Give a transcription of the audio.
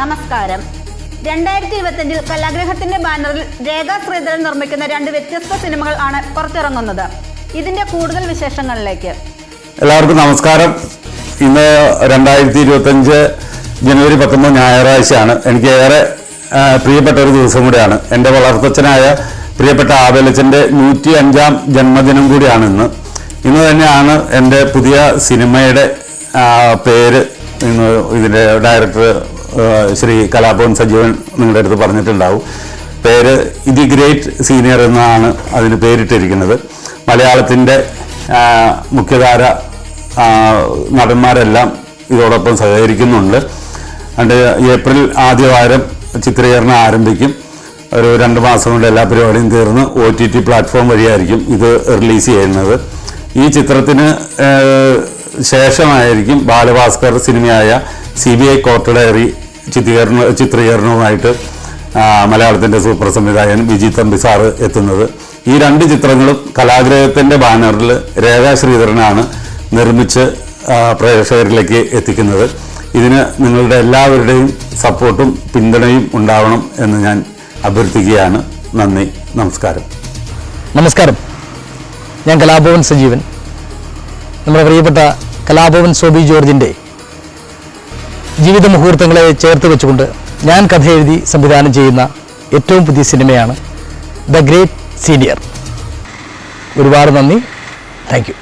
നമസ്കാരം. രണ്ടായിരത്തി ഇരുപത്തിയഞ്ചിൽ കലാഗ്രഹത്തിന്റെ ബാനറിൽ രേഖ ശ്രീധരൻ നിർമ്മിക്കുന്ന രണ്ട് വ്യത്യസ്ത സിനിമകൾ ആണ് പുറത്തിറങ്ങുന്നത്. ഇതിന്റെ കൂടുതൽ വിശേഷങ്ങളിലേക്ക്. എല്ലാവർക്കും നമസ്കാരം. ഇന്ന് രണ്ടായിരത്തി ഇരുപത്തഞ്ച് ജനുവരി പത്തൊമ്പത് ഞായറാഴ്ചയാണ്. എനിക്ക് ഏറെ പ്രിയപ്പെട്ട ഒരു ദിവസം കൂടിയാണ്. എന്റെ വളർത്തച്ഛനായ പ്രിയപ്പെട്ട ആബേലച്ചന്റെ നൂറ്റി അഞ്ചാം ജന്മദിനം കൂടിയാണ് ഇന്ന്. ഇന്ന് തന്നെയാണ് എന്റെ പുതിയ സിനിമയുടെ പേര് ഇന്ന് ഇതിന്റെ ഡയറക്ടർ ശ്രീ കലാഭവൻ സജീവൻ നിങ്ങളുടെ അടുത്ത് പറഞ്ഞിട്ടുണ്ടാവും. പേര് ദി ഗ്രേറ്റ് സീനിയർ എന്നാണ് അതിന് പേരിട്ടിരിക്കുന്നത്. മലയാളത്തിന്റെ മുഖ്യധാര നടന്മാരെല്ലാം ഇതോടൊപ്പം സഹകരിക്കുന്നുണ്ട്. അണ്ട് ഏപ്രിൽ ആദ്യവാരം ചിത്രീകരണം ആരംഭിക്കും. ഒരു രണ്ട് മാസം കൊണ്ട് എല്ലാ പരിപാടിയും തീർന്ന് ഒ ടി ടി പ്ലാറ്റ്ഫോം വഴിയായിരിക്കും ഇത് റിലീസ് ചെയ്യുന്നത്. ഈ ചിത്രത്തിന് ശേഷമായിരിക്കും Balabhaskar സിനിമയായ C B I court diary ചിത്രീകരണ ചിത്രീകരണവുമായിട്ട് മലയാളത്തിന്റെ സൂപ്പർ സംവിധായകൻ വിജി തമ്പി സാറ് എത്തുന്നത്. ഈ രണ്ട് ചിത്രങ്ങളും കലാഗ്രഹത്തിന്റെ ബാനറിൽ രേഖാ ശ്രീധരനാണ് നിർമ്മിച്ച് പ്രേക്ഷകരിലേക്ക് എത്തിക്കുന്നത്. ഇതിന് നിങ്ങളുടെ എല്ലാവരുടെയും സപ്പോർട്ടും പിന്തുണയും ഉണ്ടാവണം എന്ന് ഞാൻ അഭ്യർത്ഥിക്കുകയാണ്. നന്ദി നമസ്കാരം. നമസ്കാരം. ഞാൻ കലാഭവൻ സജീവൻ. നമ്മുടെ പ്രിയപ്പെട്ട കലാഭവൻ സോബി ജോർജിന്റെ ജീവിത മുഹൂർത്തങ്ങളെ ചേർത്ത് വെച്ചുകൊണ്ട് ഞാൻ കഥ എഴുതി സംവിധാനം ചെയ്യുന്ന ഏറ്റവും പുതിയ സിനിമയാണ് ദ ഗ്രേറ്റ് സീനിയർ. ഒരുപാട് നന്ദി. താങ്ക്